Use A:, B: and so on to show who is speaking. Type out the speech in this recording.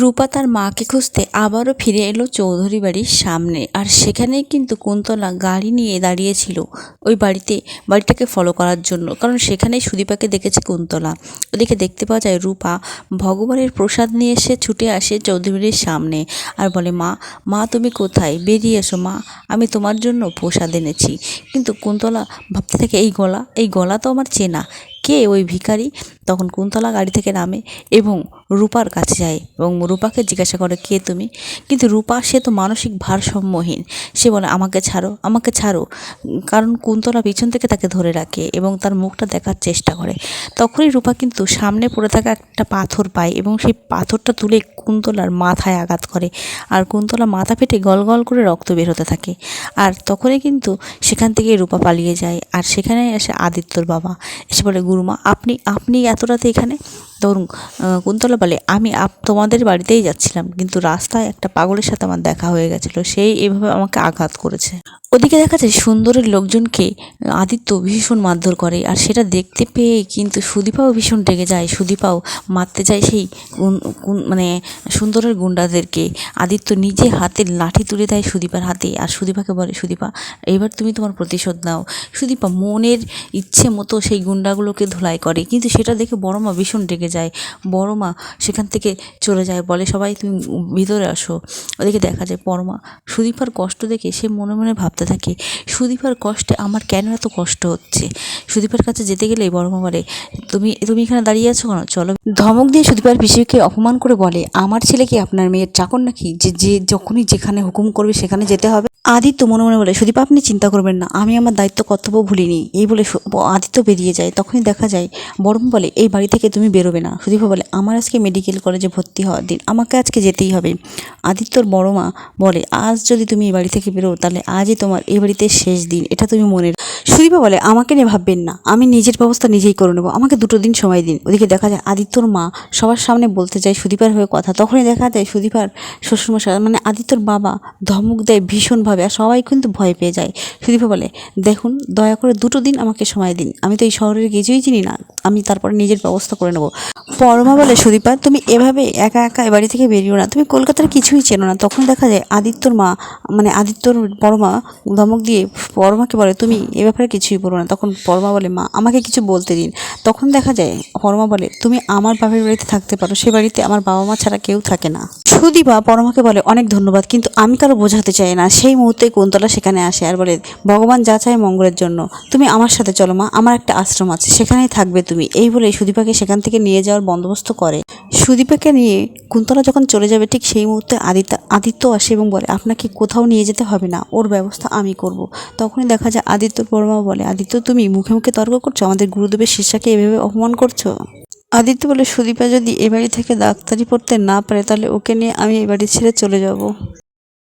A: রূপা তার মাকে খুঁজতে আবারও ফিরে এলো চৌধুরী বাড়ির সামনে। আর সেখানেই কিন্তু কুন্তলা গাড়ি নিয়ে দাঁড়িয়েছিল ওই বাড়িতে, বাড়িটাকে ফলো করার জন্য। কারণ সেখানেই সুদীপাকে দেখেছে কুন্তলা। ওদিকে দেখতে পাওয়া যায় রূপা ভগবানের প্রসাদ নিয়ে এসে ছুটে আসে চৌধুরী বাড়ির সামনে আর বলে, মা মা তুমি কোথায়? বেরিয়ে এসো, মা। আমি তোমার জন্য প্রসাদ এনেছি। কিন্তু কুন্তলা ভাবতে থাকে, এই গলা এই গলা তো আমার চেনা। কে ওই ভিখারি? তখন কুন্তলা গাড়ি থেকে নামে এবং রূপার কাছে যায় এবং রূপাকে জিজ্ঞাসা করে, কে তুমি? কিন্তু রূপা, সে তো মানসিক ভারসাম্যহীন। সে বলে, আমাকে ছাড়ো আমাকে ছাড়ো। কারণ কুন্তলা পিছন থেকে তাকে ধরে রাখে এবং তার মুখটা দেখার চেষ্টা করে। তখনই রূপা কিন্তু সামনে পড়ে থাকা একটা পাথর পায় এবং সেই পাথরটা তুলে কুন্তলার মাথায় আঘাত করে। আর কুন্তলা মাথা ফেটে গল গল করে রক্ত বের হতে থাকে। আর তখনই কিন্তু সেখান থেকে রূপা পালিয়ে যায়। আর সেখানে এসে আদিত্যর বাবা। এসে বলে, গুরুমা, আপনি আপনি এত রাতে এখানে? আহ, কুন্তলা বলে আমি আপ তোমাদের বাড়িতেই যাচ্ছিলাম কিন্তু রাস্তায় একটা পাগলের সাথে আমার দেখা হয়ে গেছিল সেই এভাবে আমাকে আঘাত করেছে। ওদিকে দেখা যায় সুন্দরের লোকজনকে আদিত্য ভীষণ মারধর করে, আর সেটা দেখতে পেয়ে কিন্তু সুদীপাও ভীষণ রেগে যায়। সুদীপাও মারতে যায় সেই মানে সুন্দরের গুন্ডাদেরকে। আদিত্য নিজে হাতে লাঠি তুলে দেয় সুদীপার হাতে, আর সুদীপাকে বলে, সুদীপা, এবার তুমি তোমার প্রতিশোধ নাও। সুদীপা মনের ইচ্ছে মতো সেই গুন্ডাগুলোকে ধুলাই করে, কিন্তু সেটা দেখে বড় মা ভীষণ রেগে যায়। বড় মা সেখান থেকে চলে যায়, বলে, সবাই তুমি ভিতরে আসো। ওদিকে দেখা যায় পরমা সুদীপার কষ্ট দেখে সে মনে মনে ভাবতে থাকে, সুদীপার কষ্টে আমার কেন এত কষ্ট হচ্ছে? সুদীপার কাছে যেতে গেলেই বড়মা বলে, তুমি তুমি এখানে দাঁড়িয়ে আছো কেন? চলো। ধমক দিয়ে সুদীপার পিসিকে অপমান করে বলে, আমার ছেলে কি আপনার মেয়ের চাকর নাকি? যে যে যখনই যেখানে হুকুম করবে সেখানে যেতে হবে? আদিত্য মনে মনে বলে, সুদীপা, আপনি চিন্তা করবেন না, আমি আমার দায়িত্ব কর্তব্য ভুলিনি। এই বলে আদিত্য বেরিয়ে যায়। তখনই দেখা যায় বরং বলে, এই বাড়ি থেকে তুমি বেরোবে না। সুদীপা বলে, আমার আজকে মেডিকেল কলেজে ভর্তি হওয়ার দিন, আমাকে আজকে যেতেই হবে। আদিত্যর বড় মা বলে, আজ যদি তুমি এই বাড়ি থেকে বেরো তাহলে আজই তোমার এই বাড়িতে শেষ দিন, এটা তুমি মনে সুদীপা বলে, আমাকে নিয়ে ভাববেন না। আমি নিজের ব্যবস্থা নিজেই করে নেব। আমাকে দুটো দিন সময় দিন। ওদিকে দেখা যায় আদিত্যর মা সবার সামনে বলতে যায় সুদীপার হয়ে কথা। তখনই দেখা যায় সুদীপার শ্বশুরমশাই মানে আদিত্যর বাবা ধমক দেয় ভীষণভাবে আর সবাই কিন্তু ভয় পেয়ে যায়। সুদীপা বলে, দেখুন, দয়া করে দুটো দিন আমাকে সময় দিন। আমি তো এই শহরের কিছুই চিনি না। আমি তারপরে নিজের ব্যবস্থা করে নেব। পরমা বলে, সুদীপা, তুমি এভাবে একা একা এ বাড়ি থেকে বেরিও না। তুমি কলকাতার কিছুই চেনো না। তখন দেখা যায় আদিত্যর মা মানে আদিত্যর পরমা ধমক দিয়ে পরমাকে বলে, তুমি এ ব্যাপারে কিছুই বলো না। তখন পরমা বলে, মা, আমাকে কিছু বলতে দিন। তখন দেখা যায়, পরমা বলে, তুমি আমার বাপের বাড়িতে থাকতে পারো। সে বাড়িতে আমার বাবা মা ছাড়া কেউ থাকে না। সুদীপা পরমাকে বলে, অনেক ধন্যবাদ, কিন্তু আমি কারও বোঝাতে চাই না। সেই মুহূর্তে কুন্তলা সেখানে আসে আর বলে, ভগবান যা চায় মঙ্গলের জন্য। তুমি আমার সাথে চলো, মা, আমার একটা আশ্রম আছে, সেখানেই থাকবে তুমি। এই বলে সুদীপাকে সেখান থেকে নিয়ে যাওয়ার বন্দোবস্ত করে। সুদীপাকে নিয়ে কুন্তলা যখন চলে যাবে, ঠিক সেই মুহূর্তে আদিত্য আদিত্য আসে এবং বলে, আপনাকে কোথাও নিয়ে যেতে হবে না। ওর ব্যবস্থা আমি করব। তখনই দেখা যায় আদিত্য বড়মা বলে, আদিত্য, তুমি মুখে মুখে তর্ক করছ? আমাদের গুরুদেবের শিষ্যাকে এভাবে অপমান করছ? আদিত্য বলে, সুদীপা যদি এ বাড়ি থেকে ডাক্তারি পড়তে না পারে, তাহলে ওকে নিয়ে আমি এ বাড়ি ছেড়ে চলে যাব।